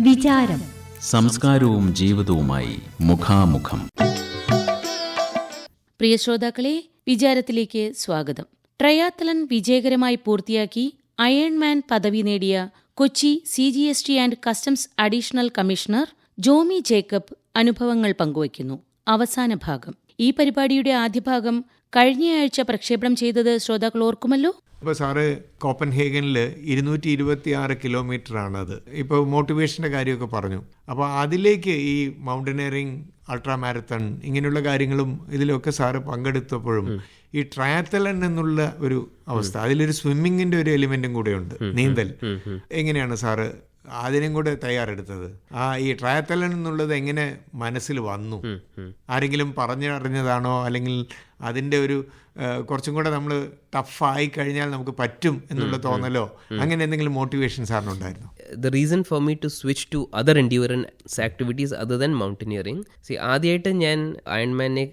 വിചാരം. സംസ്കാരവും ജീവിതവുമായി മുഖാമുഖം. പ്രിയ ശ്രോതാക്കളെ വിചാരത്തിലേക്ക് സ്വാഗതം. ട്രയാത്തലൻ വിജയകരമായി പൂർത്തിയാക്കി അയൺമാൻ പദവി നേടിയ Kochi C G S T and customs additional commissioner Jomy Jacob അനുഭവങ്ങൾ പങ്കുവയ്ക്കുന്നു. അവസാന ഭാഗം. ഈ പരിപാടിയുടെ ആദ്യ ഭാഗം കഴിഞ്ഞയാഴ്ച പ്രക്ഷേപണം ചെയ്തത് ശ്രോതാക്കൾ ഓർക്കുമല്ലോ? ഇപ്പോൾ സാറ് കോപ്പൻഹേഗനിൽ ഇരുന്നൂറ്റി ഇരുപത്തി ആറ് കിലോമീറ്റർ അത് ഇപ്പോൾ മോട്ടിവേഷന്റെ കാര്യമൊക്കെ പറഞ്ഞു. അപ്പോൾ അതിലേക്ക് ഈ മൗണ്ടനറിങ് അൾട്രാ മാരത്തൺ ഇങ്ങനെയുള്ള കാര്യങ്ങളും ഇതിലൊക്കെ സാറ് പങ്കെടുത്തപ്പോഴും ഈ ട്രയാത്തലൻ എന്നുള്ള ഒരു അവസ്ഥ അതിലൊരു സ്വിമ്മിങ്ങിന്റെ ഒരു എലിമെന്റും കൂടെ ഉണ്ട് നീന്തൽ. എങ്ങനെയാണ് സാറ് അതിനും കൂടെ തയ്യാറെടുത്തത്. ആ ഈ ട്രയത്തലൻ എന്നുള്ളത് എങ്ങനെ മനസ്സിൽ വന്നു? ആരെങ്കിലും പറഞ്ഞറിഞ്ഞതാണോ? അല്ലെങ്കിൽ അതിന്റെ ഒരു കുറച്ചും കൂടെ നമ്മൾ ടഫായി കഴിഞ്ഞാൽ നമുക്ക് പറ്റും എന്നുള്ള തോന്നലോ? അങ്ങനെ എന്തെങ്കിലും മോട്ടിവേഷൻ സാറിനുണ്ടായിരുന്നു? The reason for me to switch to other endurance activities other than mountaineering. See ആദ്യമായിട്ട് ഞാൻ അയൺമാനെ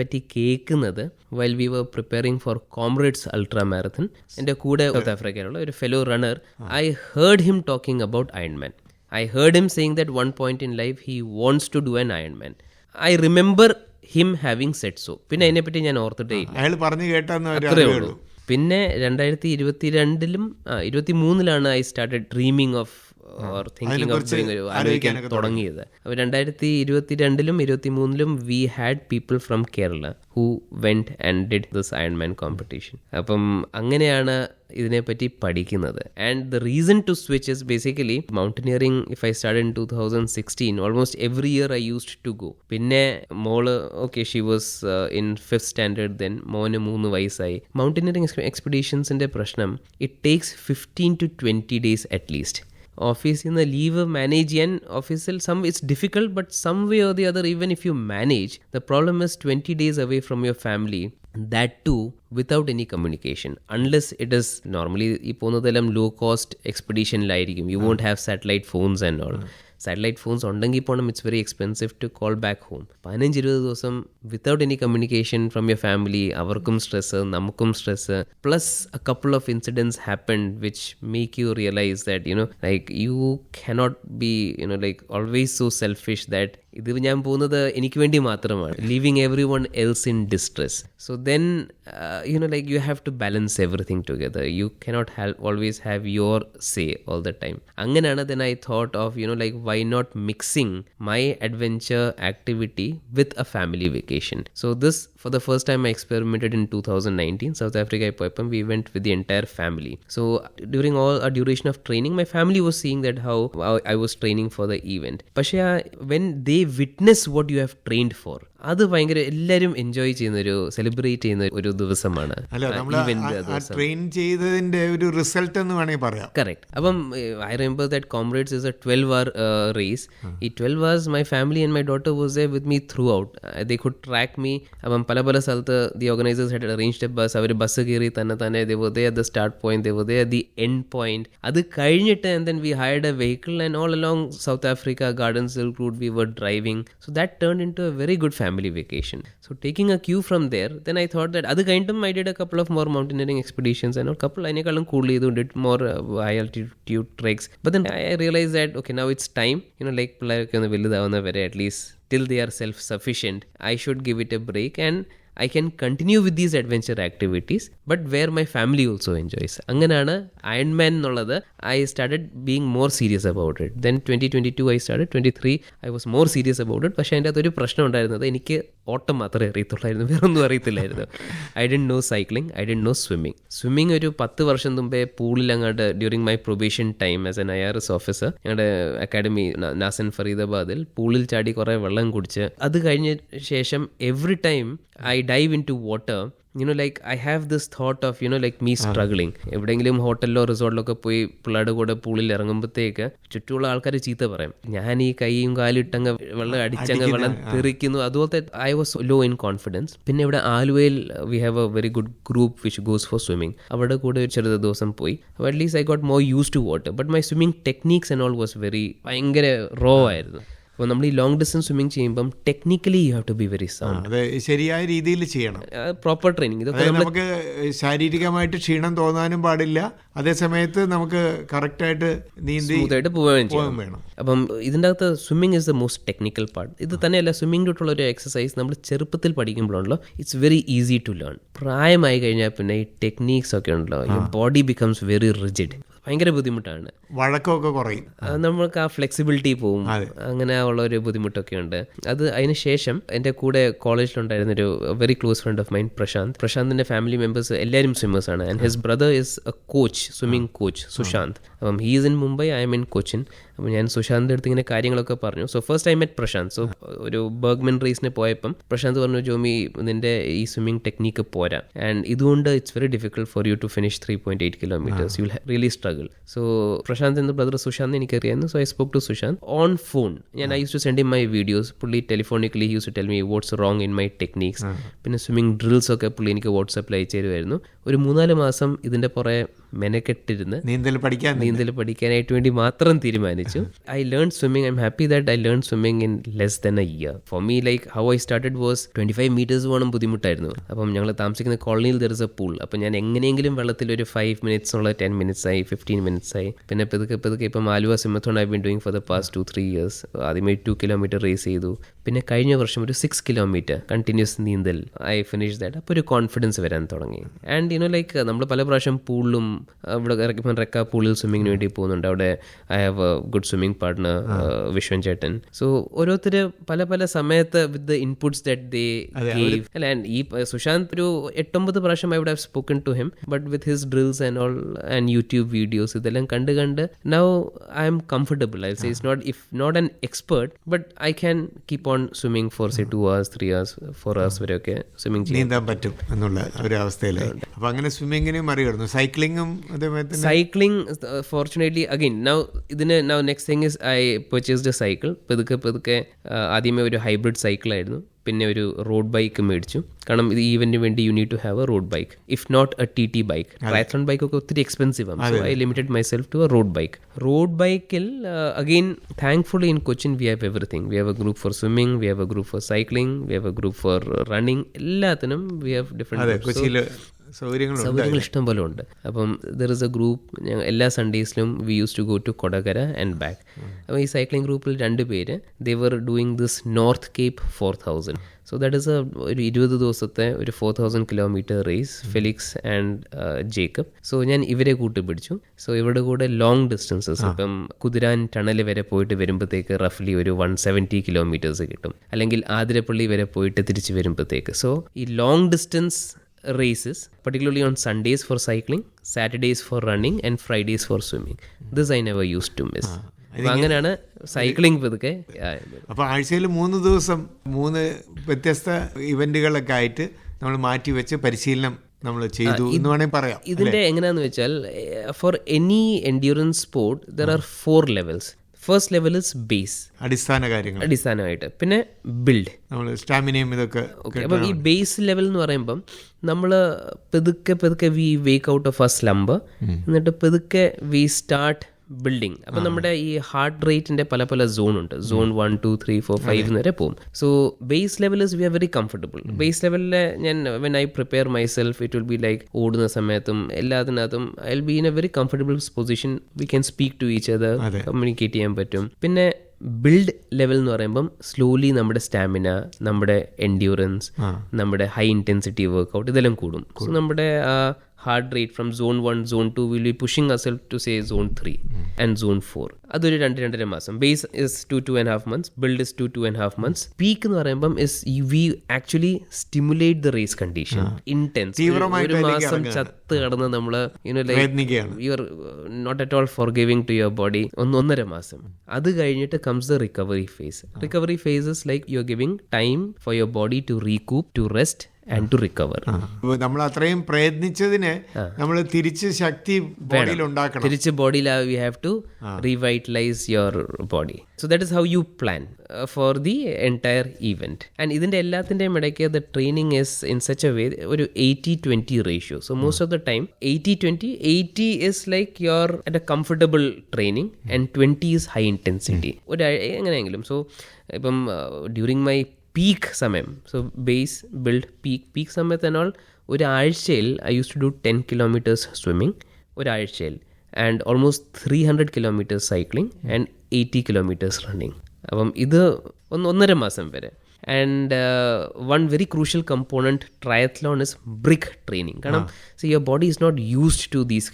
പറ്റി കേൾക്കുന്നത് while we were preparing for Comrades ultra marathon എന്റെ കൂടെ സൗത്ത് ആഫ്രിക്കയിലുള്ള ഒരു fellow runner I heard him talking about Ironman I heard him saying that one point in life he wants to do an Ironman I remember him having set so പിന്നെ അതിനെപ്പറ്റി ഞാൻ ഓർത്തിട്ടേ ഇല്ല. അയാൾ പറഞ്ഞു കേട്ടെന്ന് അത്രേ ഉള്ളൂ. പിന്നെ രണ്ടായിരത്തി ഇരുപത്തി രണ്ടിലും ഇരുപത്തി മൂന്നിലാണ് I started dreaming of or thinking of ആലോചിക്കാൻ തുടങ്ങിയത് അപ്പോൾ രണ്ടായിരത്തി ഇരുപത്തി രണ്ടിലും ഇരുപത്തി മൂന്നിലും we had people from Kerala who went and did this Ironman competition അപ്പം അങ്ങനെയാണ് ഇതിനെപ്പറ്റി പഠിക്കുന്നത്. And the reason to switch is basically mountaineering if I start in two thousand sixteen almost every year I used to go പിന്നെ മോൾ okay she was in fifth standard then മോന് മൂന്ന് വയസ്സായി. Mountaineering എക്സ്പെഡീഷൻസിന്റെ പ്രശ്നം it takes fifteen to twenty days at least ഓഫീസിൽ നിന്ന് leave manage ചെയ്യാൻ ഓഫീസിൽ some it's difficult but some way or the other even if you manage the problem is twenty days away from your family that too without any communication unless it is normally ഈ പോകുന്നതെല്ലാം low cost എക്സ്പെഡീഷനിലായിരിക്കും you won't have satellite phones and all satellite phones ഉണ്ടെങ്കിൽ പോകണം it's very expensive to call back home പതിനഞ്ച് ഇരുപത് ദിവസം without any communication from your family അവർക്കും stress നമുക്കും stress plus a couple of incidence happen which make you realise that you know like you cannot be you know like always so selfish that ഇത് ഞാൻ പോകുന്നത് എനിക്ക് വേണ്ടി മാത്രമാണ്. Leaving everyone else in distress so then you know like you have to balance everything together you cannot have always have your say all the time അങ്ങനെയാണ് then I thought of you know like why not mixing my adventure activity with a family vacation so this for the first time I experimented in 2019 South Africa Ipoipam we went with the entire family. So during all a duration of training my family was seeing that how I was training for the event. Pashya when they witness what you have trained for അത് ഭയങ്കര എല്ലാവരും enjoy ചെയ്യുന്ന ഒരു celebrate ചെയ്യുന്ന ഒരു ദിവസമാണ് train ചെയ്തതിന്റെ ഒരു റിസൾട്ട് എന്ന് വേണമെങ്കിൽ പറയാം. കറക്റ്റ് അപ്പം I remember that Comrades is a twelve hour race ഈ twelve hours my family and my daughter was a with me throughout they could track me അപ്പം പല പല സ്ഥലത്ത് the organisers had arrange bus our bus കയറി തന്നെ തന്നെ they were there start point they were there end point അത് കഴിഞ്ഞിട്ട് and then we hired a vehicle and all along South Africa gardens route we were driving so that turn in to a very good family vacation so taking a cue from there then I thought that അത് കഴിഞ്ഞിട്ടും I did a couple of more mountaineering expeditions and couple അതിനേക്കാളും കൂടുതൽ ചെയ്തുകൊണ്ട് more high altitude treks but then I realise that okay now it's time you know like പിള്ളേരൊക്കെ ഒന്ന് വലുതാവുന്നവരെ at least till they are self sufficient I should give it a break and I can continue with these adventure activities but where my family also enjoys അങ്ങനെയാണ് Ironman എന്നുള്ളത്. I started being more serious about it then twenty twenty two I start twenty three I was more serious about it പക്ഷേ അതിന്റെ അകത്തൊരു പ്രശ്നം ഉണ്ടായിരുന്നത് എനിക്ക് ഓട്ടം മാത്രമേ അറിയത്തുള്ളായിരുന്നു. വേറൊന്നും അറിയത്തില്ലായിരുന്നു. I did know cycling I did know swimming swimming ഒരു പത്ത് വർഷം മുമ്പേ പൂളിൽ അങ്ങോട്ട് during my probation time as an I R S officer ഞങ്ങളുടെ അക്കാഡമി നാസൻ ഫറീദാബാദിൽ പൂളിൽ ചാടി കുറേ വെള്ളം കുടിച്ച് അത് കഴിഞ്ഞ ശേഷം every time I dive in to water you know like I have this thought of you know like me struggling എവിടെയെങ്കിലും ഹോട്ടലിലോ റിസോർട്ടിലോ പോയി പിള്ളേരുടെ കൂടെ പൂളിൽ ഇറങ്ങുമ്പോഴത്തേക്ക് ചുറ്റുമുള്ള ആൾക്കാർ ചീത്ത പറയും. ഞാൻ ഈ കൈയും കാലും ഇട്ടങ്ങ് വെള്ളം അടിച്ചങ്ങ് വെള്ളം തെറിക്കുന്നു. അതുപോലത്തെ I was low in confidence പിന്നെ ഇവിടെ ആലുവയിൽ we have a very good group which goes for swimming അവിടെ കൂടെ ഒരു ചെറുത് ദിവസം പോയി. At least I got more use to water but my swimming techniques and all was very ഭയങ്കര റോ ആയിരുന്നു. അപ്പോൾ നമ്മൾ ഈ ലോങ് ഡിസ്റ്റൻസ് സ്വിമ്മിങ് ചെയ്യുമ്പം technically you have to be very sound ശരിയായ രീതിയിൽ ചെയ്യണം. പ്രോപ്പർ ട്രെയിനിങ് ഇതൊക്കെ നമുക്ക് ശാരീരികമായിട്ട് ക്ഷീണം തോന്നാനും പാടില്ല. അതേ സമയത്ത് നമുക്ക് കറക്റ്റായിട്ട് നീന്തി സ്മൂത്തായിട്ട് പോവുകയും പോകാൻ വേണം. അപ്പം ഇതിന്റെ അകത്ത് swimming is the most technical part ഇത് തന്നെയല്ല സ്വിമ്മിംഗ് തൊട്ടുള്ള ഒരു എക്സസൈസ് നമ്മൾ ചെറുപ്പത്തിൽ പഠിക്കുമ്പോഴാണല്ലോ it's very easy to learn പ്രായമായി കഴിഞ്ഞാൽ പിന്നെ ഈ ടെക്നീക്സ് ഒക്കെ ഉണ്ടല്ലോ ബോഡി ബിക്കംസ് വെരി റിജിഡ് ഭയങ്കര ബുദ്ധിമുട്ടാണ്. വഴക്കമൊക്കെ കുറയും. നമ്മൾക്ക് ആ ഫ്ലെക്സിബിലിറ്റി പോവും. അങ്ങനെ ഉള്ള ഒരു ബുദ്ധിമുട്ടൊക്കെ ഉണ്ട്. അത് അതിന് ശേഷം എന്റെ കൂടെ കോളേജിലുണ്ടായിരുന്ന ഒരു very close friend of mine Prashanth. പ്രശാന്തിന്റെ family members എല്ലാവരും സ്വിമ്മേഴ്സ് ആണ്. And his brother is a coach swimming coach Sushant. അപ്പം he's in Mumbai I M in Cochin അപ്പം ഞാൻ സുശാന്തിന്റെ അടുത്ത് ഇങ്ങനെ കാര്യങ്ങളൊക്കെ പറഞ്ഞു. So first I met Prashanth. So ഒരു ബർഗ്മെൻ റേസിന് പോയപ്പം പ്രശാന്ത് പറഞ്ഞു ജോമി നിന്റെ ഈ സ്വിമ്മിംഗ് ടെക്നീക്ക് പോരാ. ആൻഡ് ഇതുകൊണ്ട് it's very difficult for you to finish three point eight kilometres you really struggle so Prashanth എന്ന ബ്രദർ സുശാന്ത് എനിക്കറിയായിരുന്നു. So I spoke to Sushant on phone ഞാൻ I use to send in my videos പുള്ളി telephonically use to tell me what's wrong in my techniques പിന്നെ swimming drills ഒക്കെ പുള്ളി എനിക്ക് വാട്സപ്പിൽ അയച്ചു തരുമായിരുന്നു ഒരു മൂന്നാൽ മാസം ഇതിന്റെ പുറകെ മെനക്കെട്ടിരുന്ന് നീന്തൽ പഠിക്കാൻ നീന്തൽ പഠിക്കാനായിട്ട് വേണ്ടി മാത്രം തീരുമാനിച്ചു. I learn swimming I am happy that I learn swimming in less than a year for me like how I started was twenty five metres പോകണം ബുദ്ധിമുട്ടായിരുന്നു. അപ്പം ഞങ്ങൾ താമസിക്കുന്ന കോളനിയിൽ ദർ ഇസ് എ പൂൾ അപ്പം ഞാൻ എങ്ങനെയെങ്കിലും വെള്ളത്തിൽ ഒരു ഫൈവ് മിനിറ്റ്സ് ഉള്ള ടെൻ മിനിറ്റ്സ് ആയി ഫിഫ്റ്റീൻ മിനിറ്റ്സ് ആയി. പിന്നെ പതുക്കെ പതുക്കെ ഇപ്പം Aluva swimathon I been doing for the past two three years ആദ്യമേ ടു കിലോമീറ്റർ റേസ് ചെയ്തു. പിന്നെ കഴിഞ്ഞ വർഷം ഒരു സിക്സ് കിലോമീറ്റർ കണ്ടിന്യൂസ് നീന്തൽ. ഐ ഫിനിഷ് ദാറ്റ് അപ്പോൾ ഒരു കോൺഫിഡൻസ് വരാൻ തുടങ്ങി. ആൻഡ് യു നോ ലൈക്ക് നമ്മൾ പല പ്രാവശ്യം പൂളിലും ഇവിടെ ഇറക്കി റെക്ക പൂളിൽ സ്വിമ്മിങ്ങിന് വേണ്ടി പോകുന്നുണ്ട്. അവിടെ I have a good swimming partner Vishwan ചേട്ടൻ. സോ ഓരോരുത്തർ പല പല സമയത്ത് with inputs that they gave അല്ല ആൻഡ് ഈ സുശാന്ത് ഒരു എട്ടൊമ്പത് പ്രാവശ്യം I would have spoken to him but with his drills and all and YouTube videos ഇതെല്ലാം കണ്ട് കണ്ട് now I am comfortable I say is not if not an expert but I can keep on swimming for say two hours three hours four hours വരെയൊക്കെ swimming നീന്താൻ പറ്റും എന്നുള്ള ഒരു അവസ്ഥയിലായി. അപ്പൊ അങ്ങനെ സ്വിമ്മിങ്ങിനെ മറികടന്നു. സൈക്ലിങ്ങും അതേപോലെ സൈക്ലിംഗ് ഫോർച്ചുനേറ്റ്ലി അഗൈൻ നൗ ഇതിന് now next thing is I purchased a cycle പതുക്കെ പതുക്കെ ആ, ആദ്യമേ ഒരു ഹൈബ്രിഡ് സൈക്കിളായിരുന്നു പിന്നെ ഒരു റോഡ് ബൈക്ക് മേടിച്ചു. കാരണം ഇത് ഈവന്റിന് വേണ്ടി you need to have a road bike if not a T T bike triathlon bike ഒക്കെ ഒത്തിരി എക്സ്പെൻസീവ് ആണ്. So I limited myself to a road bike road ബൈക്കിൽ again thankfully in Cochin we have everything we have a group for swimming we have a group for cycling we have a group for running എല്ലാത്തിനും we have different different സൗകര്യങ്ങൾ ഇഷ്ടം പോലെ ഉണ്ട്. അപ്പം there is a group എല്ലാ സൺഡേസിലും we use to go to Kodakara and back അപ്പോൾ ഈ cycling ഗ്രൂപ്പിൽ രണ്ട് പേര് they were doing this North Cape four thousand so that is a ഒരു ഇരുപത് ദിവസത്തെ ഒരു four thousand kilometre race Felix and Jacob so ഞാൻ ഇവരെ കൂട്ടുപിടിച്ചു സോ ഇവരുടെ കൂടെ ലോങ് ഡിസ്റ്റൻസസ് ഇപ്പം കുതിരാൻ ടണൽ വരെ പോയിട്ട് വരുമ്പോഴത്തേക്ക് റഫ്ലി ഒരു വൺ സെവന്റി കിലോമീറ്റേഴ്സ് കിട്ടും. അല്ലെങ്കിൽ ആതിരപ്പള്ളി വരെ പോയിട്ട് തിരിച്ച് വരുമ്പോഴത്തേക്ക് സോ ഈ long distance races, particularly on Sundays for cycling, Saturdays for running, and Fridays for swimming. This I never used to miss. അപ്പൊ അങ്ങനെയാണ് സൈക്ലിംഗ് പതുക്കെ അപ്പോൾ അപ്പൊ ആഴ്ചയിൽ മൂന്ന് ദിവസം മൂന്ന് വ്യത്യസ്ത ഇവന്റുകളൊക്കെ ആയിട്ട് നമ്മൾ മാറ്റി വെച്ച് പരിശീലനം നമ്മൾ ചെയ്തു എന്ന് വേണമെങ്കിൽ പറയാം ഇതിന്റെ എങ്ങനെയാന്ന് വെച്ചാൽ for any endurance sport there are four levels first level is base അടിസ്ഥാന കാര്യങ്ങൾ. അടിസ്ഥാനമായിട്ട്. പിന്നെ ബിൽഡ് നമ്മൾ സ്റ്റാമിനയും ഇതൊക്കെ ഓക്കെ അപ്പം ഈ ബേസ് ലെവൽ എന്ന് പറയുമ്പം നമ്മൾ പെതുക്കെ പെതുക്കെ we wake out of first slump എന്നിട്ട് പെതുക്കെ വി സ്റ്റാർട്ട് ബിൽഡിംഗ് അപ്പം നമ്മുടെ ഈ ഹാർട്ട് റേറ്റിന്റെ പല പല സോൺ ഉണ്ട്. Zone one two three four five വരെ പോകും so base level is we are very comfortable base ലെവലിൽ ഞാൻ when I prepare myself it will be like ഓടുന്ന സമയത്തും എല്ലാത്തിനകത്തും I will be in a very comfortable position we can speak to each other communicate ചെയ്യാൻ പറ്റും. പിന്നെ build level എന്ന് പറയുമ്പം slowly നമ്മുടെ സ്റ്റാമിന നമ്മുടെ എൻഡ്യൂറൻസ് നമ്മുടെ ഹൈ ഇന്റൻസിറ്റി വർക്കൗട്ട് ഇതെല്ലാം കൂടും. സോ നമ്മുടെ heart rate from zone one zone two will be pushing as well to say zone three and zone four അതൊരു രണ്ട് രണ്ടര മാസം. Base is two two and half months build is two two and half months peak എന്ന് പറയുമ്പം is we actually stimulate the race condition intense തീവ്രമായിട്ട് ഒരു മാസം. ചത്ത് കടന്ന് നമ്മൾ you know like പ്രയത്നിക്കുകയാണ് you are not at all forgiving to your body ഒന്ന് ഒന്നര മാസം. അത് കഴിഞ്ഞിട്ട് comes the recovery phase recovery phases like you are giving time for your body to recoup to rest and to recover നമ്മൾ അത്രയും പ്രയത്നിച്ചതിന് നമ്മൾ തിരിച്ച് ശക്തി ബോഡിയിൽ ഉണ്ടാക്കണം. തിരിച്ച് ബോഡിയിൽ we have to revitalise your body so that is how you plan for the entire event and ഇതിന്റെ എല്ലാത്തിന്റെയും ഇടയ്ക്ക് the training is in such a way ഒരു eighty twenty ratio so most of the time eighty twenty eighty is like your at a comfortable training and twenty is high intensity ഒരു എങ്ങനെയെങ്കിലും so ഇപ്പം during my peak സമയം. So base build peak peak സമയത്ത് എന്നാൽ ഒരാഴ്ചയിൽ I use to do ten kilometres swimming ഒരാഴ്ചയിൽ. And almost three hundred kilometres cycling and eighty kilometres running അപ്പം ഇത് ഒന്ന് ഒന്നര മാസം വരെ. And one very crucial component triathlon is brick training കാരണം see your body is not used to these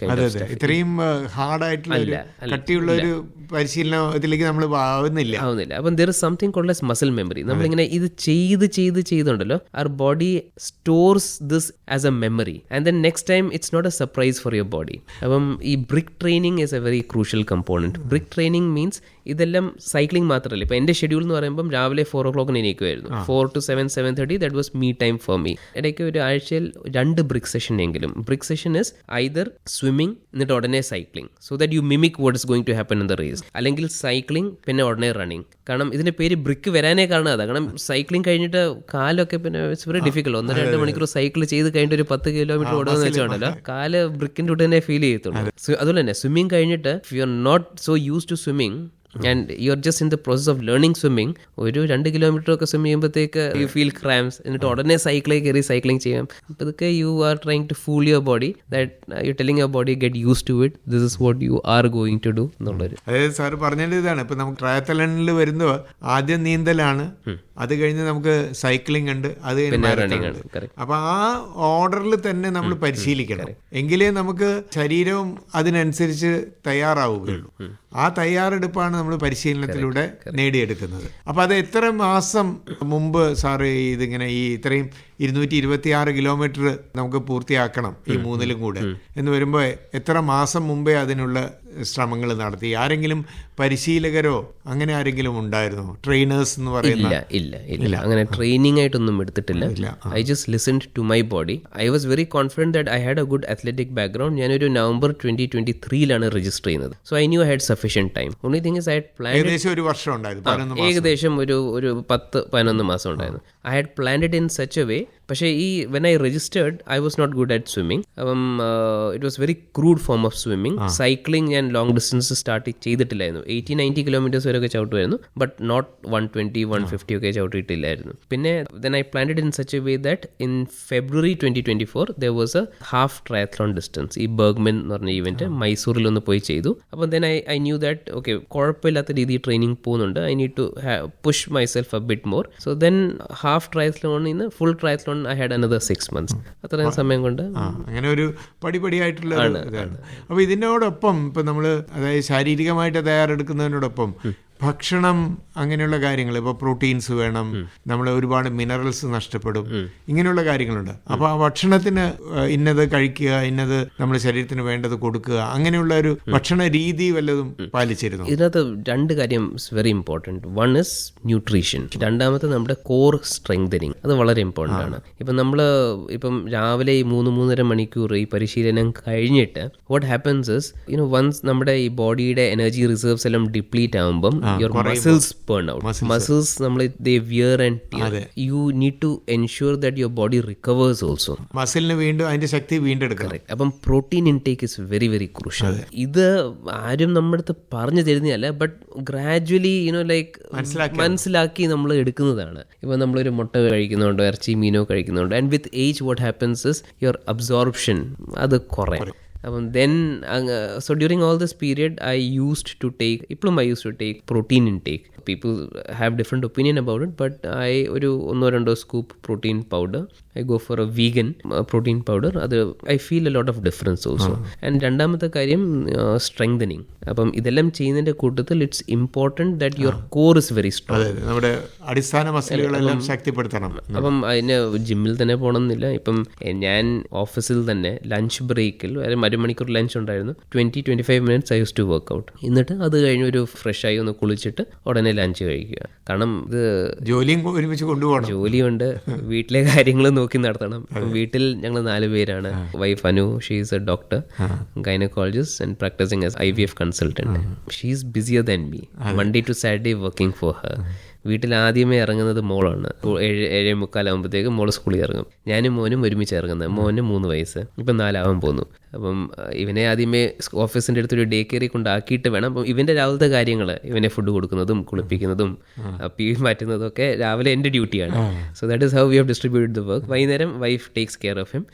ഇത്രയും ഹാർഡായിട്ടുള്ള ഒരു കട്ടിയുള്ള ഒരു പരിശീലനത്തിലേക്ക് നമ്മൾ ആവുന്നില്ല. ആവുന്നില്ല. അപ്പം there is something called as muscle memory നമ്മളിങ്ങനെ ഇത് ചെയ്ത് ചെയ്ത് ചെയ്തുണ്ടല്ലോ അവർ body stores this as a memory and then next time it's not a surprise for your body അപ്പം ഈ brick training is a very crucial component brick training means ഇതെല്ലാം cycling മാത്രമല്ല. ഇപ്പം എന്റെ ഷെഡ്യൂൾ എന്ന് പറയുമ്പോൾ രാവിലെ ഫോർ ഓ ക്ലോക്കിന് എനിക്കുമായിരുന്നു four to seven seven thirty that was me time for me ഇടയ്ക്ക് ഒരു ആഴ്ചയിൽ രണ്ട് ബ്രിക് സെഷൻ എങ്കിലും. Brick session is either swimming എന്നിട്ട് ഉടനെ cycling so that you mimic what is going to happen in the race അല്ലെങ്കിൽ cycling പിന്നെ ഉടനെ റണ്ണിങ് കാരണം ഇതിന്റെ പേര് ബ്രിക്ക് വരാനേ കാരണം അതാ. കാരണം സൈക്ലിംഗ് കഴിഞ്ഞിട്ട് കാലൊക്കെ പിന്നെ ഇറ്റ്സ് വെരി ഡിഫിക്കൽ ഒന്ന് രണ്ട് മണിക്കൂർ സൈക്കിൾ ചെയ്ത് കഴിഞ്ഞിട്ട് ഒരു പത്ത് കിലോമീറ്റർ ഓടുമെന്ന് വെച്ചാണല്ലോ കാൽ ബ്രിക്കിന്റെ ഉടനെ ഫീൽ ചെയ്യത്തുള്ളൂ. അതുപോലെ തന്നെ സ്വിമ്മിംഗ് കഴിഞ്ഞിട്ട് you are not so use to swimming and you are just in the process of learning swimming ഒരു രണ്ട് കിലോമീറ്റർ ഒക്കെ സ്വിം ചെയ്യുമ്പോഴത്തേക്ക് യു ഫീൽ ക്രാംസ് എന്നിട്ട് ഉടനെ സൈക്കിളിൽ കയറി സൈക്ലിംഗ് ചെയ്യാം. അപ്പോൾ ഇതൊക്കെ you are trying to fool your body that you telling your body get use to it this is what you are going to do എന്നുള്ളൊരു. അതായത് സാർ പറഞ്ഞത് ഇതാണ്. ഇപ്പം നമുക്ക് ട്രയത്തലണിൽ വരുന്നത് ആദ്യം നീന്തലാണ്. അത് കഴിഞ്ഞ് നമുക്ക് സൈക്ലിംഗ് ഉണ്ട്. അത് കഴിഞ്ഞ് marathon running ഉണ്ട്. ആണ്, correct. അപ്പൊ ആ ഓർഡറിൽ തന്നെ നമ്മൾ പരിശീലിക്കണം. എങ്കിലേ നമുക്ക് ശരീരവും അതിനനുസരിച്ച് തയ്യാറാവുകയുള്ളൂ. ആ തയ്യാറെടുപ്പാണ് നമ്മൾ പരിശീലനത്തിലൂടെ നേടിയെടുക്കുന്നത്. അപ്പോൾ അത് എത്ര മാസം മുമ്പ് സാറ് ഇതിങ്ങനെ ഈ ഇത്രയും ഇരുന്നൂറ്റി ഇരുപത്തി ആറ് കിലോമീറ്റർ നമുക്ക് പൂർത്തിയാക്കണം ഈ മൂന്നിലും കൂടെ എന്ന് വരുമ്പോൾ എത്ര മാസം മുമ്പേ അതിനുള്ള ശ്രമങ്ങൾ നടത്തി. ആരെങ്കിലും പരിശീലകരോ അങ്ങനെ ആരെങ്കിലും ഉണ്ടായിരുന്നു? ട്രെയിനേഴ്സ് എന്ന് പറയുന്ന ഇല്ല ഇല്ല ഇല്ല. അങ്ങനെ ട്രെയിനിങ് ആയിട്ടൊന്നും എടുത്തിട്ടില്ല. I just listen to my body I was very confident that I had a good athletic background ഞാനൊരു നവംബർ ട്വന്റി ട്വന്റി ത്രീയിലാണ് രജിസ്റ്റർ ചെയ്യുന്നത്. So I knew had sufficient time only thing is I had plan ഏകദേശം ഒരു വർഷം ഉണ്ടായിരുന്നു ഏകദേശം ഒരു ഒരു പത്ത് പതിനൊന്ന് മാസം ഉണ്ടായിരുന്നു. I had planned in such a way പക്ഷേ ഈ when I registered I was not good at swimming അപ്പം it was very crude form of swimming cycling ഞാൻ ലോങ് ഡിസ്റ്റൻസ് സ്റ്റാർട്ട് ചെയ്തിട്ടില്ലായിരുന്നു. എയ്റ്റി നയന്റി കിലോമീറ്റേഴ്സ് വരെയൊക്കെ ചവിട്ടുമായിരുന്നു. But not one twenty one fifty ഒക്കെ ചവിട്ടിയിട്ടില്ലായിരുന്നു. പിന്നെ then I planned in such a way that in February twenty twenty four there was a half triathlon distance ഈ ബർഗ്മെൻ എന്ന് പറഞ്ഞ event മൈസൂരിൽ ഒന്ന് പോയി ചെയ്തു. അപ്പം then I I knew that okay കുഴപ്പമില്ലാത്ത രീതിയിൽ ട്രെയിനിങ് പോകുന്നുണ്ട്. I need to push myself a bit more so then half ട്രയത്ലോണിൽ നിന്ന് full triathlon I had another six months അത്രയും സമയം കൊണ്ട് അങ്ങനെ ഒരു പടിപടിയായിട്ടുള്ള ഇതാണ്. അപ്പൊ ഇതിനോടൊപ്പം ഇപ്പൊ നമ്മൾ അതായത് ശാരീരികമായിട്ട് തയ്യാറെടുക്കുന്നതിനോടൊപ്പം ഭക്ഷണം അങ്ങനെയുള്ള കാര്യങ്ങൾ ഇപ്പോൾ പ്രോട്ടീൻസ് വേണം നമ്മൾ ഒരുപാട് മിനറൽസ് നഷ്ടപ്പെടും ഇങ്ങനെയുള്ള കാര്യങ്ങളുണ്ട്. അപ്പോൾ ആ ഭക്ഷണത്തിന് ഇന്നത് കഴിക്കുക ഇന്നത് നമ്മുടെ ശരീരത്തിന് വേണ്ടത് കൊടുക്കുക അങ്ങനെയുള്ള ഒരു ഭക്ഷണ രീതി വല്ലതും പാലിച്ചിരുന്നു? ഇതിനകത്ത് രണ്ട് കാര്യം very important one is nutrition രണ്ടാമത്തെ നമ്മുടെ കോർ സ്ട്രെങ്തനിങ് അത് വളരെ ഇമ്പോർട്ടന്റ് ആണ്. ഇപ്പം നമ്മൾ ഇപ്പം രാവിലെ ഈ മൂന്ന് മൂന്നര മണിക്കൂർ ഈ പരിശീലനം കഴിഞ്ഞിട്ട് what happens is you know once നമ്മുടെ ഈ ബോഡിയുടെ എനർജി റിസർവ്സ് എല്ലാം ഡിപ്ലീറ്റ് ആകുമ്പം your muscles burn out muscles നമ്മൾ they wear and you need to ensure that your body recovers also മസിലിന് വീണ്ടും അതിന്റെ ശക്തി Correct. അപ്പം protein intake is very very crucial ഇത് ആരും നമ്മുടെ അടുത്ത് പറഞ്ഞു തരുന്നതല്ല but gradually you know like മനസ്സിലാക്കി നമ്മൾ എടുക്കുന്നതാണ്. ഇപ്പം നമ്മളൊരു മുട്ട കഴിക്കുന്നുണ്ടോ ഇറച്ചി മീനോ കഴിക്കുന്നുണ്ടോ and with age what happens is your absorption അത് കുറയും. അപ്പം then so during all this period I used to take ഇപ്പോഴും I use to take protein intake people have different opinion about it but I ഒരു ഒന്നോ രണ്ടോ scoop protein powder I go for a vegan protein powder അത് I feel a lot of difference also and രണ്ടാമത്തെ കാര്യം strengthening അപ്പം ഇതെല്ലാം ചെയ്യുന്നതിന്റെ കൂട്ടത്തിൽ it's important that your core is very strong അതെ നമ്മുടെ അടിസ്ഥാന മസിലുകളെല്ലാം ശക്തിപ്പെടുത്തണം. അപ്പം അതിന് ജിമ്മിൽ തന്നെ പോകണമെന്നില്ല ഇപ്പം ഞാൻ ഓഫീസിൽ തന്നെ ലഞ്ച് ബ്രേക്കിൽ ഒരു അരമണിക്കൂർ ലഞ്ച് ഉണ്ടായിരുന്നു. Twenty twenty five minutes I use to work out എന്നിട്ട് അത് കഴിഞ്ഞ് ഒരു ഫ്രഷ് ആയി ഒന്ന് കുളിച്ചിട്ട് ഉടനെ ലഞ്ച് കഴിക്കുക. കാരണം ഇത് ജോലിയും ഒരുമിച്ച് കൊണ്ടുപോകണം. ജോലിയുണ്ട്. വീട്ടിലെ കാര്യങ്ങൾ നോക്കി നടത്തണം. വീട്ടിൽ ഞങ്ങൾ നാല് പേരാണ്. Wife Anu she's a doctor gynaecologist and practising as I V F consultant she's busier than me Monday to Saturday working for her വീട്ടിൽ ആദ്യമേ ഇറങ്ങുന്നത് മോളാണ്. ഏഴ് ഏഴ് ഏഴേ മുക്കാലാകുമ്പോഴത്തേക്ക് മോൾ സ്കൂളിൽ ഇറങ്ങും. ഞാനും മോനും ഒരുമിച്ച് ഇറങ്ങുന്നത്. മോന് മൂന്ന് വയസ്സ്. ഇപ്പം നാലാവാൻ പോന്നു. അപ്പം ഇവനെ ആദ്യമേ ഓഫീസിന്റെ അടുത്തൊരു ഡേ കെയറിൽ കൊണ്ടാക്കിയിട്ട് വേണം. അപ്പം ഇവന്റെ രാവിലത്തെ കാര്യങ്ങൾ ഇവനെ ഫുഡ് കൊടുക്കുന്നതും കുളിപ്പിക്കുന്നതും പി മാറ്റുന്നതും ഒക്കെ രാവിലെ എന്റെ ഡ്യൂട്ടിയാണ് so that is how we have distribute the work വൈകുന്നേരം wife takes care of him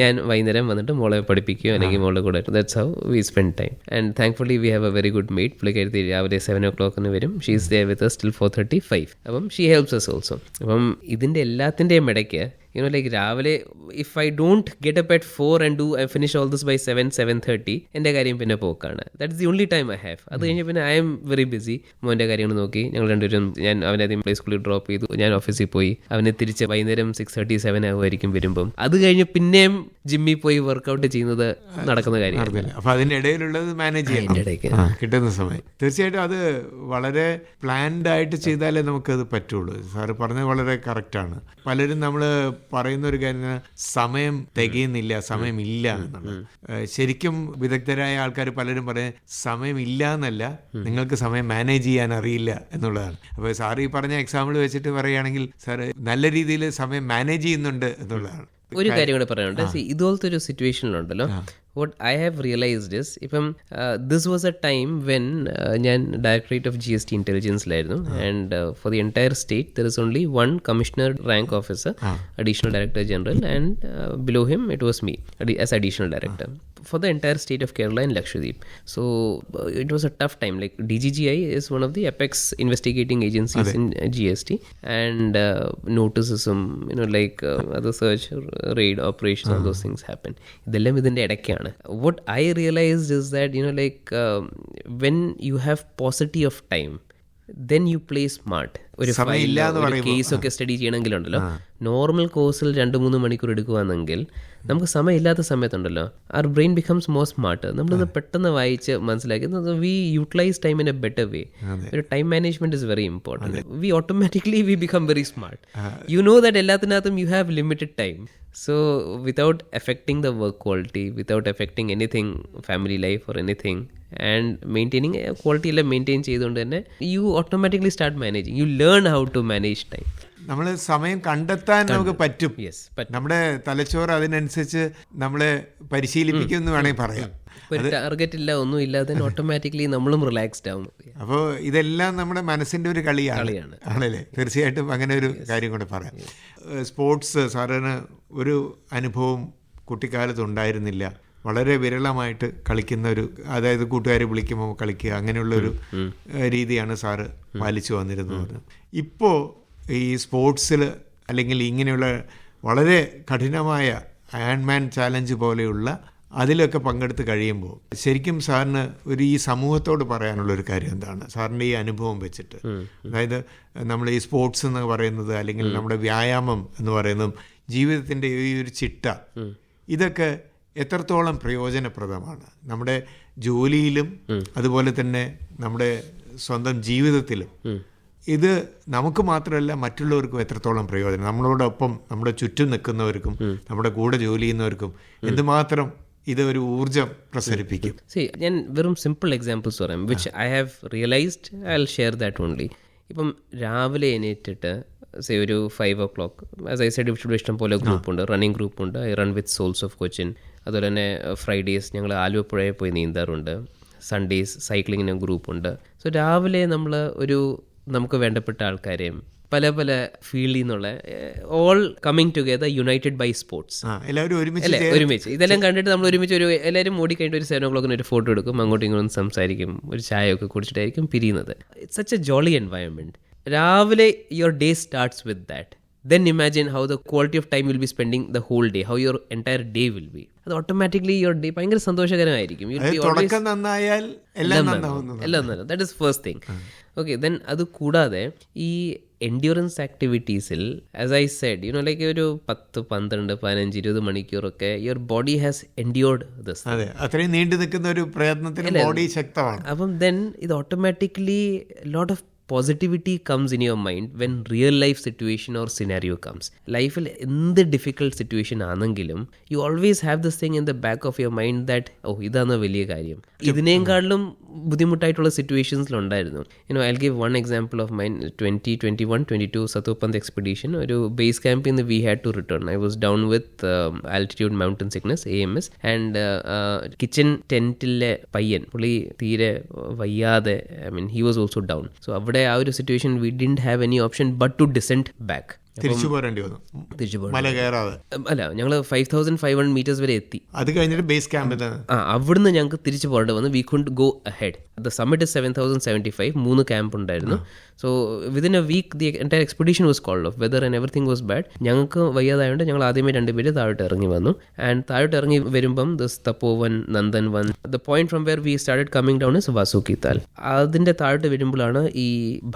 ഞാൻ വൈകുന്നേരം വന്നിട്ട് മോളെ പഠിപ്പിക്കുകയോ അല്ലെങ്കിൽ മോളെ കൂടെ. That's how we spend time and thankfully we have a very good maid കരുതി രാവിലെ സെവൻ ഓ ക്ലോക്കിന് വരും. She is there with still four thirty five അപ്പം ഷീ ഹെൽപ്സ് എസ് ഓൾസോ അപ്പം ഇതിന്റെ എല്ലാത്തിന്റെയും ഇടയ്ക്ക് യുനോ ലൈക്ക് രാവിലെ if I don't get up at four and do I finish all this by seven seven thirty എന്റെ കാര്യം പിന്നെ പോക്കാണ്. That is the only time I have അത് കഴിഞ്ഞ് പിന്നെ ഐ എം വെരി ബിസി മോന്റെ കാര്യങ്ങൾ നോക്കി. ഞങ്ങൾ രണ്ടുപേരും ഞാൻ അവനെ ആദ്യം പ്ലേ സ്കൂളിൽ ഡ്രോപ്പ് ചെയ്തു. ഞാൻ ഓഫീസിൽ പോയി. അവനെ തിരിച്ച് വൈകുന്നേരം സിക്സ് തേർട്ടി സെവൻ ആകുമായിരിക്കും വരുമ്പം. അത് കഴിഞ്ഞ് പിന്നെയും ജിമ്മിൽ പോയി വർക്കൗട്ട് ചെയ്യുന്നത് നടക്കുന്ന കാര്യമാണ്. നടന്നില്ല. അപ്പൊ അതിന്റെ ഇടയിലുള്ളത് മാനേജ് ചെയ്യണം. ഇടയ്ക്ക്. ആ, കിട്ടുന്ന സമയം. തീർച്ചയായിട്ടും അത് വളരെ പ്ലാൻഡ് ആയിട്ട് ചെയ്താലേ നമുക്കത് പറ്റുള്ളൂ. സാറ് പറഞ്ഞത് വളരെ കറക്റ്റാണ് പലരും നമ്മൾ പറയുന്ന ഒരു കാര്യം സമയം തികയുന്നില്ല സമയമില്ല എന്നുള്ളത്. ശരിക്കും വിദഗ്ധരായ ആൾക്കാർ പലരും പറയുന്നത് സമയമില്ല എന്നല്ല നിങ്ങൾക്ക് സമയം മാനേജ് ചെയ്യാൻ അറിയില്ല എന്നുള്ളതാണ്. അപ്പോൾ സാർ ഈ പറഞ്ഞ എക്സാമ്പിൾ വെച്ചിട്ട് പറയുകയാണെങ്കിൽ സാറ് നല്ല രീതിയിൽ സമയം മാനേജ് ചെയ്യുന്നുണ്ട് എന്നുള്ളതാണ്. ഒരു കാര്യം കൂടെ പറയാനുണ്ട്. ഇതുപോലത്തെ ഒരു സിറ്റുവേഷനിലുണ്ടല്ലോ what I have realized is ഇപ്പം this was a time when ഞാൻ directorate of G S T ഇന്റലിജൻസിലായിരുന്നു and for the entire state there is only one commissioner rank officer additional director general and below him it was me as additional director for the entire state of Kerala and Lakshadweep. So uh, it was a tough time. Like DGGI is one of the apex investigating agencies in uh, GST, and uh, notices some, you know, like uh, other search, uh, raid operations, all those things happen. ഇതെല്ലാം ഇതിൻ്റെ ഇടയ്ക്കാണ് what I realized is that you know like um, when you have paucity of time then you play smart ഒരു സമയമില്ല file, എന്ന് ഒരു പറയുമ്പോൾ, case ഒക്കെ study ചെയ്യണമെങ്കിലുണ്ടല്ലോ. Normal കോഴ്സിൽ രണ്ട് മൂന്ന് മണിക്കൂർ എടുക്കുകയാണെങ്കിൽ നമുക്ക് സമയമില്ലാത്ത സമയത്തുണ്ടല്ലോ. Our brain becomes more smart നമ്മളിത് പെട്ടെന്ന് വായിച്ച് മനസ്സിലാക്കി. We utilise time in a better way ഒരു time management is very important we automatically we become very smart you know that എല്ലാത്തിനകത്തും you have limited time so without affecting the work quality without affecting anything family life or anything and maintaining quality എല്ലാം maintain ചെയ്തുകൊണ്ട് തന്നെ you automatically start managing you learn how to manage time. നമ്മൾ സമയം കണ്ടെത്താൻ നമുക്ക് പറ്റും. നമ്മുടെ തലച്ചോറ് അതിനനുസരിച്ച് നമ്മളെ പരിശീലിപ്പിക്കും എന്ന് വേണമെങ്കിൽ പറയാം. ഒരു ടാർഗറ്റ് ഇല്ല ഒന്നും ഇല്ലാതെ ഓട്ടോമാറ്റിക്കലി നമ്മളും റിലാക്സ്ഡ് ആവും. അപ്പോൾ ഇതെല്ലാം നമ്മുടെ മനസ്സിന്റെ ഒരു കളിയാണ്. കളിയാണ്. ആണല്ലേ? തീർച്ചയായിട്ടും അങ്ങനെ ഒരു കാര്യം കൂടെ പറയാം. സ്പോർട്സ് സാറിന് ഒരു അനുഭവം കുട്ടിക്കാലത്ത് ഉണ്ടായിരുന്നില്ല. വളരെ വിരളമായിട്ട് കളിക്കുന്ന ഒരു അതായത് കൂട്ടുകാരെ വിളിക്കുമ്പോൾ കളിക്കുക അങ്ങനെയുള്ളൊരു രീതിയാണ് സാറ് പാലിച്ചു വന്നിരുന്നത്. ഇപ്പോൾ ഈ സ്പോർട്സിൽ അല്ലെങ്കിൽ ഇങ്ങനെയുള്ള വളരെ കഠിനമായ ആൻഡ്മാൻ ചാലഞ്ച് പോലെയുള്ള അതിലൊക്കെ പങ്കെടുത്ത് കഴിയുമ്പോൾ ശരിക്കും സാറിന് ഒരു ഈ സമൂഹത്തോട് പറയാനുള്ള ഒരു കാര്യം എന്താണ്? സാറിന്റെ ഈ അനുഭവം വെച്ചിട്ട്. അതായത് നമ്മൾ ഈ സ്പോർട്സ് എന്ന് പറയുന്നത് അല്ലെങ്കിൽ നമ്മുടെ വ്യായാമം എന്ന് പറയുന്നതും ജീവിതത്തിന്റെ ഈ ഒരു ചിട്ട ഇതൊക്കെ എത്രത്തോളം പ്രയോജനപ്രദമാണ്? നമ്മുടെ ജോലിയിലും അതുപോലെ തന്നെ നമ്മുടെ സ്വന്തം ജീവിതത്തിലും. ഇത് നമുക്ക് മാത്രമല്ല മറ്റുള്ളവർക്കും എത്രത്തോളം പ്രയോജനം? നമ്മളോടൊപ്പം നമ്മുടെ ചുറ്റും നിൽക്കുന്നവർക്കും നമ്മുടെ കൂടെ ജോലി ചെയ്യുന്നവർക്കും എന്തുമാത്രം ഇത് ഒരു ഊർജം പ്രസരിപ്പിക്കും? സി ഞാൻ വെറും സിമ്പിൾ എക്സാമ്പിൾസ് പറയാം which I have realized I will share that only ഇപ്പം രാവിലെ എണീറ്റിട്ട് സേ ഒരു five o'clock as I said ഇവിടെ ഇഷ്ടം പോലെ ഗ്രൂപ്പുണ്ട് running ഗ്രൂപ്പുണ്ട് I run with Soles of Cochin അതുപോലെ തന്നെ ഫ്രൈഡേയ്സ് ഞങ്ങൾ ആലുവപ്പുഴയിൽ പോയി നീന്താറുണ്ട്. സൺഡേയ്സ് സൈക്ലിങ്ങിന് ഗ്രൂപ്പുണ്ട് സോ രാവിലെ നമ്മൾ ഒരു നമുക്ക് വേണ്ടപ്പെട്ട ആൾക്കാരെയും പല പല ഫീൽഡിൽ നിന്നുള്ള all coming together united by sports ഒരുമിച്ച് അല്ലേ? ചേർ- ഒരുമിച്ച്. ഇതെല്ലാം കണ്ടിട്ട് നമ്മൾ ഒരുമിച്ച് ഒരു എല്ലാവരും ഓടി കഴിഞ്ഞിട്ട് ഒരു സെവൻ ഓ ക്ലോക്കിന് ഒരു ഫോട്ടോ എടുക്കും. അങ്ങോട്ടും ഇങ്ങോട്ടും സംസാരിക്കും. ഒരു ചായ ഒക്കെ കുടിച്ചിട്ടായിരിക്കും പിരിയുന്നത്. It's such a jolly environment രാവിലെ your day starts with that then imagine how the quality of time will be spending the whole day how your entire day will be അത് ഓട്ടോമാറ്റിക്കലി യുവർ ഡേ ഭയങ്കര സന്തോഷകരമായിരിക്കും. You'll be എല്ലാം നന്നാവുന്നു that is first thing okay then അത് കൂടാതെ ഈ endurance ആക്ടിവിറ്റീസിൽ as I said you know like ഒരു പത്ത് പന്ത്രണ്ട് പതിനഞ്ച് ഇരുപത് മണിക്കൂറൊക്കെ your body has endured this അത്രയും നീണ്ടു നിൽക്കുന്ന ഒരു പ്രയത്നത്തിന് ബോഡി ശക്തമാണ്. അപ്പം ദെൻ ഇത് automatically lot of positivity comes in your mind when real life situation or scenario comes ലൈഫിൽ എന്ത് ഡിഫിക്കൽട്ട് സിറ്റുവേഷൻ ആണെങ്കിലും you always have this thing in the back of your mind that oh ഇതാണ് വലിയ കാര്യം. ഇതിനേക്കാളിലും ബുദ്ധിമുട്ടായിട്ടുള്ള സിറ്റുവേഷൻസിലുണ്ടായിരുന്നു you know I give one example of mine twenty twenty one twenty two Satopanth expedition ഒരു base ക്യാമ്പിൽ നിന്ന് we had to return I was down with altitude mountain sickness A M S and kitchen ടെന്റിലെ പയ്യൻ പുള്ളി തീരെ വയ്യാതെ I mean he was also down so അവിടെ our situation, we didn't have any option but to descend back. തിരിച്ചു പോരേണ്ടി വന്നു. തിരിച്ചു പോകണം മല കയറാതെ. അല്ല ഞങ്ങൾ five thousand five hundred metres വരെ എത്തി. അത് കഴിഞ്ഞിട്ട് ബേസ് ക്യാമ്പിൽ ആ അവിടുന്ന് ഞങ്ങൾക്ക് തിരിച്ചു പോകേണ്ടി വന്നു. We couldn't go ahead the summit seven thousand seventy five മൂന്ന് ക്യാമ്പ് ഉണ്ടായിരുന്നു. So within a week the entire expedition was called off weather and everything was bad ഞങ്ങൾക്ക് വയ്യാതായതുകൊണ്ട് ഞങ്ങൾ ആദ്യമേ രണ്ടുപേര് താഴോട്ട് ഇറങ്ങി വന്നു. ആൻഡ് താഴോട്ട് ഇറങ്ങി വരുമ്പം thus Tapovan Nandanvan the point from where we started coming down is Vasuki Tal അതിന്റെ താഴോട്ട് വരുമ്പോഴാണ് ഈ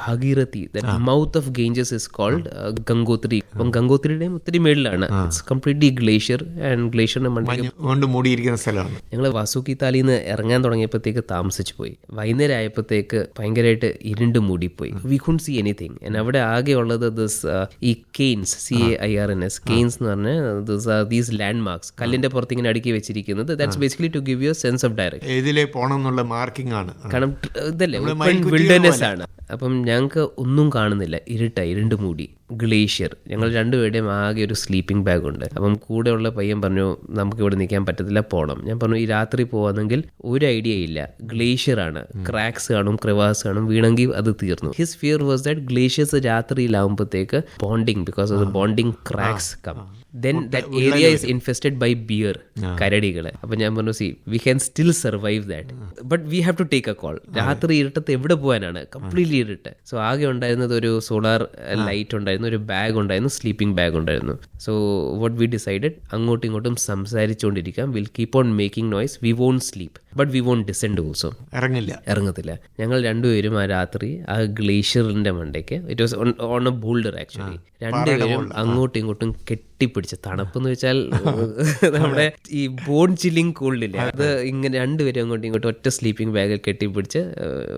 Bhagirathi mouth of Ganges is called Gangotri. അപ്പം ഗംഗോത്രിയുടെയും ഒത്തിരി മേളിലാണ്. ഇറ്റ്സ് കംപ്ലീറ്റ്ലി ഗ്ലേഷ്യർ ആൻഡ് ഗ്ലേഷ്യറിന്റെ മണ്ണിൽ മൂടിയിരിക്കുന്ന സ്ഥലമാണ്. ഞങ്ങൾ വാസുക്കി താലിന്ന് ഇറങ്ങാൻ തുടങ്ങിയപ്പോഴത്തേക്ക് താമസിച്ചു പോയി. വൈകുന്നേരം ആയപ്പോഴത്തേക്ക് ഭയങ്കരമായിട്ട് ഇരുണ്ട് മൂടിപ്പോയി. We couldn't see anything and അവിടെ ആകെ ഉള്ളത് ദിസ് ഈ cairns C A I R N S cairns എന്ന് പറഞ്ഞാൽ this are these landmarks കല്ലിന്റെ പുറത്ത് ഇങ്ങനെ അടുക്കി വെച്ചിരിക്കുന്നത്. That's basically to give you sense of direction ഏതിലേ പോകണം എന്നുള്ള മാർക്കിംഗ് ആണ്. കാരണം ഇതല്ലേ വിൽഡർനെസ് ആണ്. അപ്പം ഞങ്ങൾക്ക് ഒന്നും കാണുന്നില്ല. ഇരുട്ട ഇരുണ്ട് മൂടി. ഗ്ലേഷ്യർ ഞങ്ങൾ രണ്ടുപേരുടെയും ആകെ ഒരു സ്ലീപ്പിംഗ് ബാഗ് ഉണ്ട്. അപ്പം കൂടെയുള്ള പയ്യൻ പറഞ്ഞു നമുക്ക് ഇവിടെ നിൽക്കാൻ പറ്റത്തില്ല പോകണം ഞാൻ പറഞ്ഞു ഈ രാത്രി പോവാന്നെങ്കിൽ ഒരു ഐഡിയ ഇല്ല. ഗ്ലേഷ്യർ ആണ്. ക്രാക്സ് കാണും ക്രിവാസ് കാണും വീണെങ്കിൽ അത് തീർന്നു. His fear was that glaciers രാത്രിയിലാവുമ്പോഴത്തേക്ക് bonding because of the bonding cracks come then that area is infested by bear കരടികൾ അപ്പൊ ഞാൻ പറഞ്ഞു see we can still survive that but we have to take a call രാത്രി ഇരുട്ടത്ത് എവിടെ പോകാനാണ്? Completely ഇരുട്ട്. So ആകെ ഉണ്ടായിരുന്നത് ഒരു സോളാർ ലൈറ്റ് ഉണ്ടായിരുന്നു ഒരു ബാഗ് ഉണ്ടായിരുന്നു സ്ലീപ്പിംഗ് ബാഗ് ഉണ്ടായിരുന്നു. സോ വട്ട് വി ഡിസൈഡഡ് അങ്ങോട്ടും ഇങ്ങോട്ടും സംസാരിച്ചുകൊണ്ടിരിക്കാം will keep on making noise we won't sleep but we won't descend also ഇറങ്ങില്ല. ഇറങ്ങത്തില്ല. ഞങ്ങൾ രണ്ടുപേരും ആ രാത്രി ആ ഗ്ലേഷ്യറിന്റെ മണ്ടയ്ക്ക് it was on a boulder actually രണ്ടുപേരും അങ്ങോട്ടും ഇങ്ങോട്ടും കെട്ടിപ്പിടിച്ച് തണുപ്പെന്ന് വെച്ചാൽ നമ്മുടെ ഈ ബോൺ ചില്ലിങ് കോൾഡില്ലേ അത്. ഇങ്ങനെ രണ്ടുപേരും അങ്ങോട്ടും ഇങ്ങോട്ടും ഒറ്റ സ്ലീപ്പിംഗ് ബാഗിൽ കെട്ടിപ്പിടിച്ച്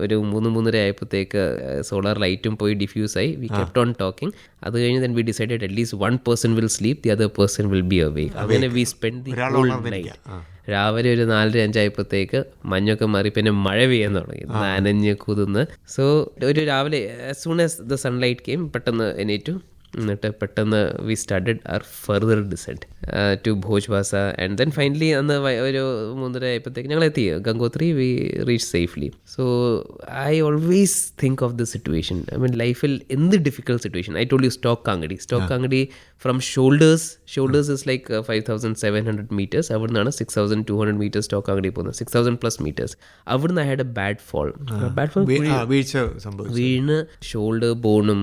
ഒരു മൂന്ന് മൂന്നര ആയപ്പോഴത്തേക്ക് സോളാർ ലൈറ്റും പോയി ഡിഫ്യൂസ് ആയി. വി കെപ്റ്റ് ഓൺ ടോക്കിംഗ് അത് കഴിഞ്ഞ് then we decided at least one person will sleep the other person will be away അങ്ങനെ we spend the whole. Night രാവിലെ ഒരു നാലര അഞ്ചായപ്പോഴത്തേക്ക് മഞ്ഞൊക്കെ മാറി പിന്നെ മഴ പെയ്യാൻ തുടങ്ങി. നനഞ്ഞ് കുതിന്ന് സോ ഒരു രാവിലെ as soon as the sunlight came പെട്ടെന്ന് എണീറ്റു. എന്നിട്ട് പെട്ടെന്ന് we started our further descent to Bhoj ഭാസ ആൻഡ് ദെൻ ഫൈനലി അന്ന് ഒരു മൂന്നര ആയപ്പോഴത്തേക്ക് ഞങ്ങൾ എത്തി. Gangotri we reach safely so I always think of the situation I mean ലൈഫിൽ എന്ത് difficult situation I told you Stok അങ്ങടി Stok Kangri from shoulders shoulders is like five thousand seven hundred metres അവിടെ നിന്നാണ് six thousand two hundred metres Stok അങ്ങനെ പോകുന്നത്. Six thousand plus metres അവിടെ നിന്ന് I had a bad fall bad fall വീണ് shoulder ബോണും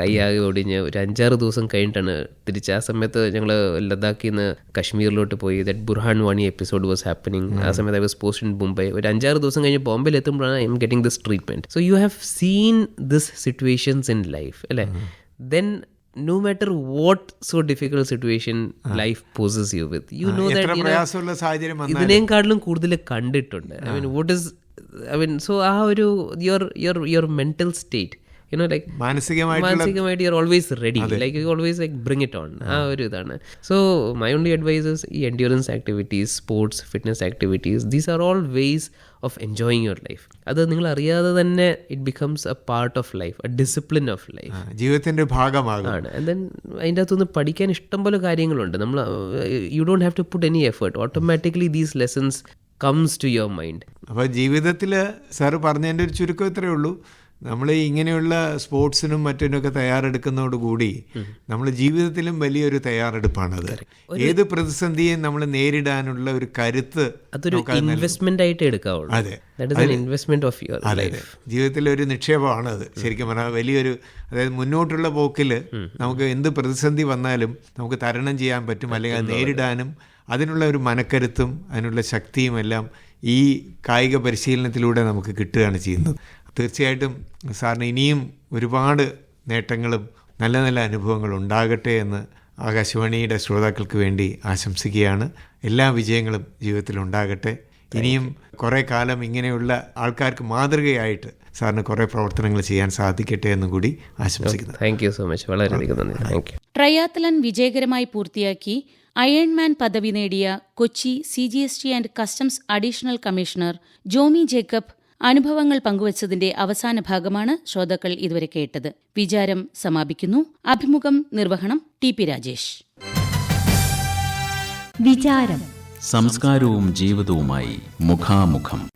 കൈയാകെ ഒടിഞ്ഞ് ഒരു അഞ്ചാറ് ദിവസം കഴിഞ്ഞിട്ടാണ് തിരിച്ച്. ആ സമയത്ത് ഞങ്ങൾ ലഡാക്കിൽ നിന്ന് കശ്മീരിലോട്ട് പോയി. That Burhan Wani episode was happening ആ. സമയത്ത് I was post in Mumbai ഒരു അഞ്ചാറ് ദിവസം കഴിഞ്ഞ് ബോംബെയിൽ എത്തുമ്പോഴാണ് I'm getting this treatment so you have seen this situations in life അല്ലേ? Then no matter what so difficult situation life poses you with you know that സാഹചര്യം വന്നാലും. ഇതിനേക്കാട്ടിലും കൂടുതൽ കണ്ടിട്ടുണ്ട്. I mean what is I mean so ആ ഒരു your your your mental state you know like മാനസികമായിട്ട് you are always ready like you always like bring it on ആ ഒരു ഇതാണ്. സോ മൈ ഓൺലി അഡ്വൈസസ് ഈ endurance activities sports fitness activities these are all ways of enjoying your life അത് നിങ്ങൾ അറിയാതെ തന്നെ it becomes a part of life a discipline of life ജീവിതത്തിന്റെ ഭാഗമാണ് ദെൻ അതിന്റെ അകത്തുനിന്ന് പഠിക്കാൻ ഇഷ്ടംപോലെ കാര്യങ്ങളുണ്ട്. നമ്മൾ you don't have to put any effort automatically these lessons comes to your mind അപ്പോൾ ജീവിതത്തിൽ സാർ പറഞ്ഞതിന്റെ ഒരു ചുരുക്കം ഇത്രയേ ഉള്ളൂ. നമ്മൾ ഇങ്ങനെയുള്ള സ്പോർട്സിനും മറ്റിനൊക്കെ തയ്യാറെടുക്കുന്നതോടുകൂടി നമ്മൾ ജീവിതത്തിലും വലിയൊരു തയ്യാറെടുപ്പാണത് ഏത് പ്രതിസന്ധിയും നമ്മൾ നേരിടാനുള്ള ഒരു കരുത്ത് അതൊരു ഇൻവെസ്റ്റ്മെന്റ് ആയിട്ട് എടുക്കാവുള്ളൂ. അതെ. ഇൻവെസ്റ്റ്മെന്റ് ഓഫ് യുവർ അതെ അതെ. ജീവിതത്തിലെ ഒരു നിക്ഷേപമാണ് അത്. ശരിക്കും പറഞ്ഞാൽ വലിയൊരു അതായത് മുന്നോട്ടുള്ള പോക്കിൽ നമുക്ക് എന്ത് പ്രതിസന്ധി വന്നാലും നമുക്ക് തരണം ചെയ്യാൻ പറ്റും അല്ലെങ്കിൽ അത് നേരിടാനും അതിനുള്ള ഒരു മനക്കരുത്തും അതിനുള്ള ശക്തിയും എല്ലാം ഈ കായിക പരിശീലനത്തിലൂടെ നമുക്ക് കിട്ടുകയാണ് ചെയ്യുന്നത്. തീർച്ചയായിട്ടും സാറിന് ഇനിയും ഒരുപാട് നേട്ടങ്ങളും നല്ല നല്ല അനുഭവങ്ങളും ഉണ്ടാകട്ടെ എന്ന് ആകാശവാണിയുടെ ശ്രോതാക്കൾക്ക് വേണ്ടി ആശംസിക്കുകയാണ്. എല്ലാ വിജയങ്ങളും ജീവിതത്തിൽ ഉണ്ടാകട്ടെ. ഇനിയും കുറേ കാലം ഇങ്ങനെയുള്ള ആൾക്കാർക്ക് മാതൃകയായിട്ട് സാറിന് കുറേ പ്രവർത്തനങ്ങൾ ചെയ്യാൻ സാധിക്കട്ടെ എന്നും കൂടി ആശംസിക്കുന്നു. താങ്ക് യു സോ മച്ച് വളരെയധികം നന്ദി. താങ്ക് യു ട്രയാത്തലൻ വിജയകരമായി പൂർത്തിയാക്കി അയൺമാൻ പദവി നേടിയ Kochi C G S T and customs additional commissioner Jomy Jacob അനുഭവങ്ങൾ പങ്കുവച്ചതിന്റെ അവസാന ഭാഗമാണ് ശ്രോതാക്കൾ ഇതുവരെ കേട്ടത്. വിചാരം സമാപിക്കുന്നു. അഭിമുഖം നിർവഹണം ടി പി രാജേഷ്. വിചാരം. സംസ്കാരവും ജീവിതവുമായി മുഖാമുഖം.